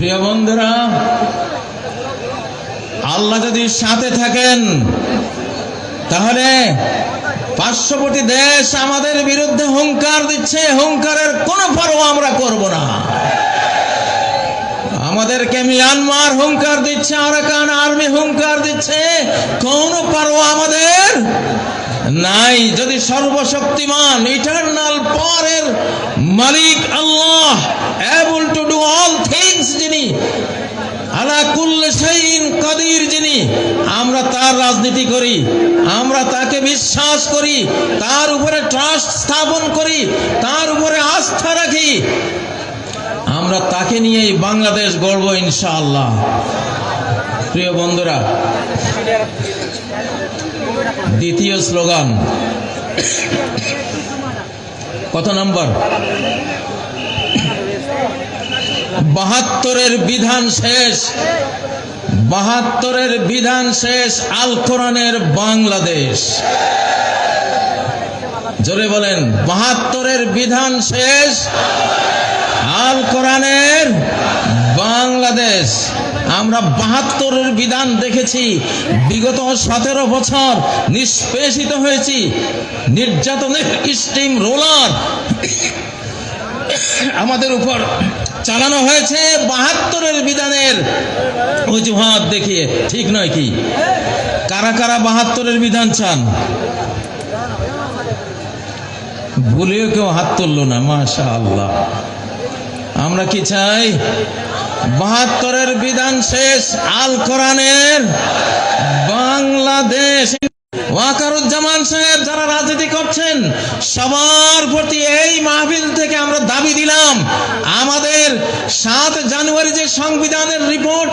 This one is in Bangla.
বন্ধুরা, আল্লাহ যদি সাথে থাকেন, তাহলে পার্শ্ববর্তী দেশ আমাদের বিরুদ্ধে হুঙ্কার দিচ্ছে, হুঙ্কারের কোনো পরোয়া আমরা করব না। আমাদেরকে মিয়ানমার হুঙ্কার দিচ্ছে, আরাকান আর্মি হুঙ্কার দিচ্ছে, কোন পরোয়া আমাদের নাই। যদি সর্বশক্তিমান ইটারনাল পাওয়ারের মালিক আল্লাহ কাদির যিনি, আমরা তার রাজনীতি করি, আমরা তাকে বিশ্বাস করি, তার উপরে ট্রাস্ট স্থাপন করি, তার উপরে আস্থা রাখি। আমরা তাকে নিয়েই বাংলাদেশ গড়ব ইনশাআল্লাহ। প্রিয় বন্ধুরা, দ্বিতীয় স্লোগান। কত নম্বর? বাহাত্তরের বিধান শেষ। বাহাত্তরের বিধান শেষ আল কোরআনের বাংলাদেশ। জোরে বলেন, বাহাত্তরের বিধান শেষ আল কোরআনের বাংলাদেশ। আমরা বাহাত্তরের বিধান দেখেছি, বিগত সতেরো বছর নিষ্পেষিত হয়েছি। নির্যাতনের স্টিম রোলার আমাদের উপর চালানো হয়েছে বাহাত্তরের বিধানের অজুহাত দেখিয়ে, ঠিক নয় কি? কারা কারা বাহাত্তরের বিধান চান? ভুলেও কেউ হাত তুললো না মাশা আল্লাহ আমরা কি চাই? বাহাত্তরের বিধান শেষ, আল কোরআনের বাংলাদেশ। ওয়াকারুজ্জামান সাহেব যারা রাজনীতি করছেন, সবার প্রতি এই মাহফিল থেকে আমরা সাত জানুয়ারি যে সংবিধানের রিপোর্ট